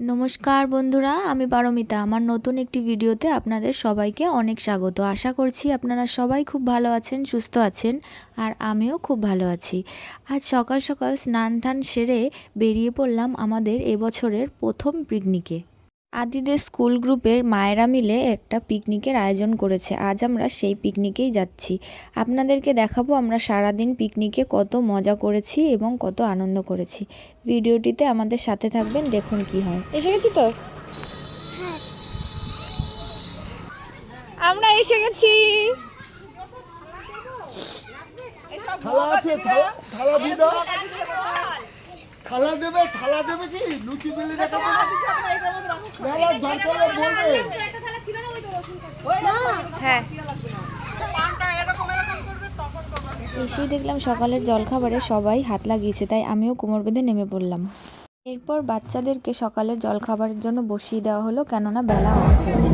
নমস্কার বন্ধুরা, আমি পারমিতা। আমার নতুন একটি ভিডিওতে আপনাদের সবাইকে অনেক স্বাগত। আশা করছি আপনারা সবাই খুব ভালো আছেন, সুস্থ আছেন, আর আমিও খুব ভালো আছি। আজ সকাল সকাল স্নান টান সেরে বেরিয়ে পড়লাম আমাদের এবছরের প্রথম পিকনিকে। আদিদের স্কুল গ্রুপের মায়েরা মিলে একটা পিকনিকের আয়োজন করেছে। আজ আমরা সেই পিকনিকেই যাচ্ছি। আপনাদেরকে দেখাবো আমরা সারাদিন পিকনিকে কত মজা করেছি এবং কত আনন্দ করেছি। ভিডিওটিতে আমাদের সাথে থাকবেন দেখুন কি হয়। এসে গেছি তো? আমরা এসে গেছি। থালা আছে থালা থালা দিয়ে দাও। থালা দেবে থালা দেবে কি? লুচি বেলে রাখা না না দরকার হলে বলবে হ্যাঁ। এসেই দেখলাম সকালের জলখাবারে সবাই হাত লাগিয়েছে তাই আমিও কোমর বেঁধে নেমে পড়লাম। এরপর বাচ্চাদেরকে সকালের জলখাবারের জন্য বসিয়ে দেওয়া হলো কেননা বেলা অনেক হয়েছে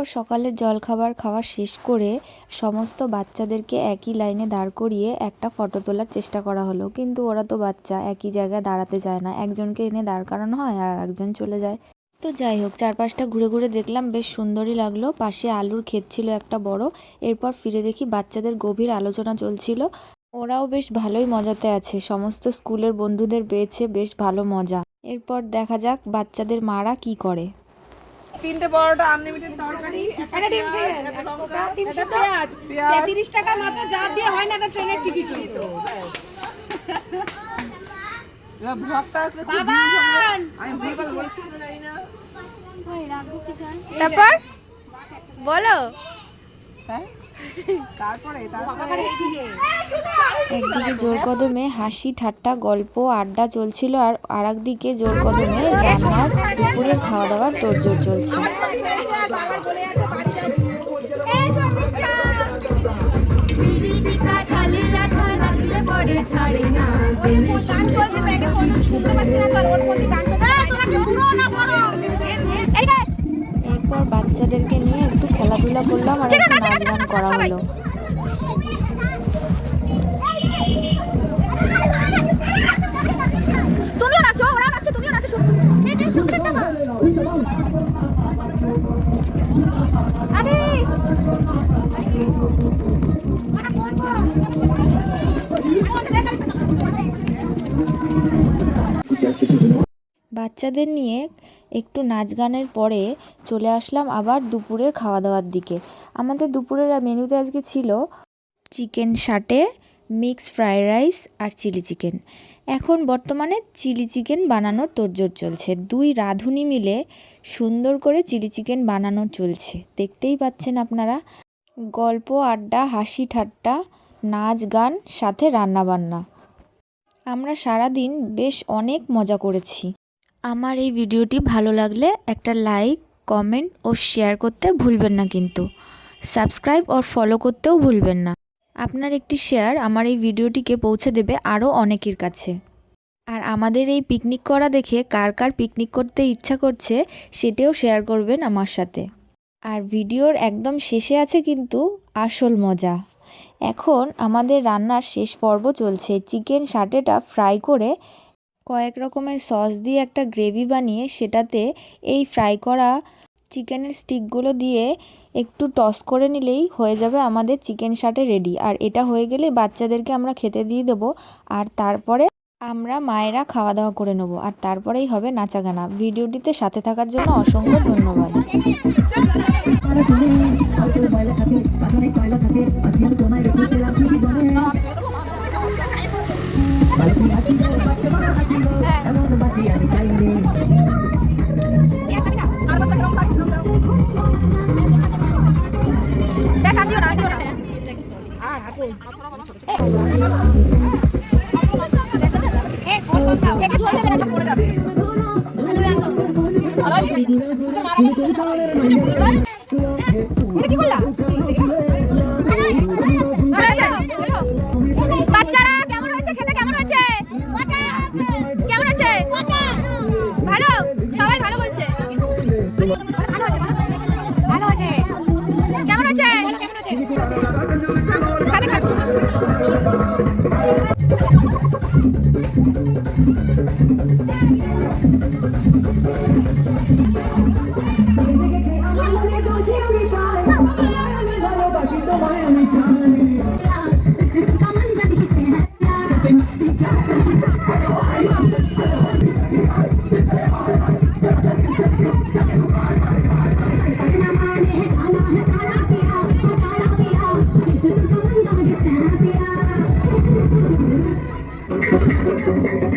এরপর সকালের জলখাবার খাওয়া শেষ করে সমস্ত বাচ্চাদেরকে একই লাইনে দাঁড় করিয়ে একটা ফটো তোলার চেষ্টা করা হলো। কিন্তু ওরা তো বাচ্চা, একই জায়গায় দাঁড়াতে চায় না। একজনকে এনে দাঁড় করানো হয় আর একজন চলে যায়। তো যাই হোক, চারপাশটা ঘুরে ঘুরে দেখলাম, বেশ সুন্দরই লাগল। পাশে আলুর ক্ষেত ছিল একটা বড়। এরপর ফিরে দেখি বাচ্চাদের গভীর আলোচনা চলছিল। ওরাও বেশ ভালোই মজাতে আছে। সমস্ত স্কুলের বন্ধুদের পেয়েছে বেশ ভালো মজা। এরপর দেখা যাক বাচ্চাদের মারা কি করে। তিনটে বড়টা আনলিমিটেড তরকারি একটা ডিম লঙ্কা, একটা ডিম একটা সিদ্ধ। পেঁয়াজ। পেঁয়াজ। তিরিশ টাকা মাত্র যা দিয়ে হয় না একটা ট্রেনের টিকিট তারপর? বলো। একদিকে জোর কদমে হাসি ঠাট্টা গল্প আড্ডা চলছিল আর আরেকদিকে জোর কদমে রান্নার দুপুরের খাওয়া দাওয়ার তোড়জোড় চলছে এরপর বাচ্চাদেরকে নিয়ে খেলাধুলা করলাম আর একটু নাচ গান করা হলো। তুমিও নাচো ওরা নাচছে তুমিও নাচো বাচ্চাদের নিয়ে একটু নাচ গানের পরে চলে আসলাম আবার দুপুরের খাওয়া দাওয়ার দিকে। আমাদের দুপুরের মেনুতে আজকে ছিল chicken satay mix fried rice আর চিলি চিকেন। এখন বর্তমানে চিলি চিকেন বানানোর তোড়জোড় চলছে। দুই রাঁধুনি মিলে সুন্দর করে চিলি চিকেন বানানো চলছে। দেখতেই পাচ্ছেন আপনারা, গল্প, আড্ডা, হাসি ঠাট্টা, নাচ গান, সাথে রান্নাবান্না। আমরা সারাদিন বেশ অনেক মজা করেছি। আমার এই ভিডিওটি ভালো লাগলে একটা লাইক, কমেন্ট ও শেয়ার করতে ভুলবেন না কিন্তু। সাবস্ক্রাইব ও ফলো করতেও ভুলবেন না। আপনার একটি শেয়ার আমার এই ভিডিওটিকে পৌঁছে দেবে আরও অনেকের কাছে। আর আমাদের এই পিকনিক করা দেখে কার কার পিকনিক করতে ইচ্ছা করছে সেটাও শেয়ার করবেন আমার সাথে। আর ভিডিওর একদম শেষে আছে কিন্তু আসল মজা। এখন আমাদের রান্নার শেষ পর্ব চলছে। চিকেন সাটেটা ফ্রাই করে কয়েক রকমের সস দিয়ে একটা গ্রেভি বানিয়ে সেটাতে এই ফ্রাই করা চিকেনের স্টিকগুলো দিয়ে একটু টস করে নিলেই হয়ে যাবে আমাদের চিকেন শাটে রেডি। আর এটা হয়ে গেলে বাচ্চাদেরকে আমরা খেতে দিয়ে দেবো আর তারপরে আমরা মায়েরা খাওয়া দাওয়া করে নেব। আর তারপরেই হবে নাচা গানা ভিডিওটিতে সাথে থাকার জন্য অসংখ্য ধন্যবাদ। একে ঝোল I'm